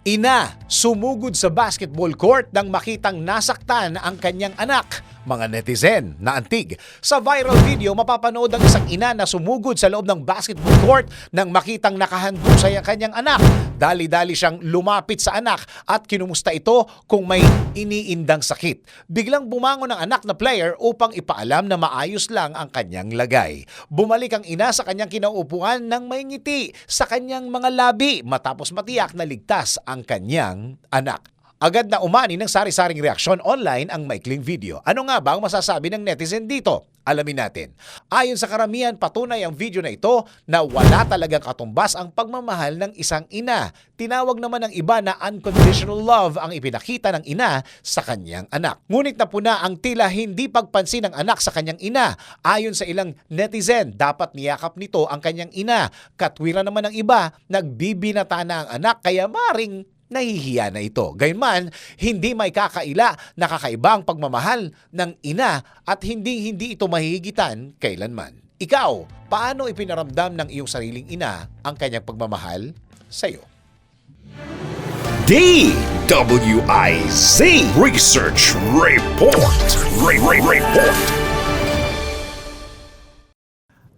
Ina, sumugod sa basketball court nang makitang nasaktan ang kanyang anak. Mga netizen na antig. Sa viral video, mapapanood ang isang ina na sumugod sa loob ng basketball court nang makitang nakahandog sa kanyang anak. Dali-dali siyang lumapit sa anak at kinumusta ito kung may iniindang sakit. Biglang bumangon ang anak na player upang ipaalam na maayos lang ang kanyang lagay. Bumalik ang ina sa kanyang kinaupuan nang may ngiti sa kanyang mga labi matapos matiyak na ligtas ang kanyang anak. Agad na umani ng sari-saring reaksyon online ang maikling video. Ano nga ba ang masasabi ng netizen dito? Alamin natin. Ayon sa karamihan, patunay ang video na ito na wala talagang katumbas ang pagmamahal ng isang ina. Tinawag naman ng iba na unconditional love ang ipinakita ng ina sa kanyang anak. Ngunit napuna ang tila hindi pagpansin ng anak sa kanyang ina. Ayon sa ilang netizen, dapat niyakap nito ang kanyang ina. Katwiran naman ng iba, nagbibinata na ang anak kaya maring nahihiya na ito. Gayunman, hindi may kakaila na kakaiba ang pagmamahal ng ina at hindi hindi ito mahihigitan kailanman. Ikaw, paano ipinaramdam ng iyong sariling ina ang kanyang pagmamahal sa iyo? DWIZ Research Report. Re- Re- Report.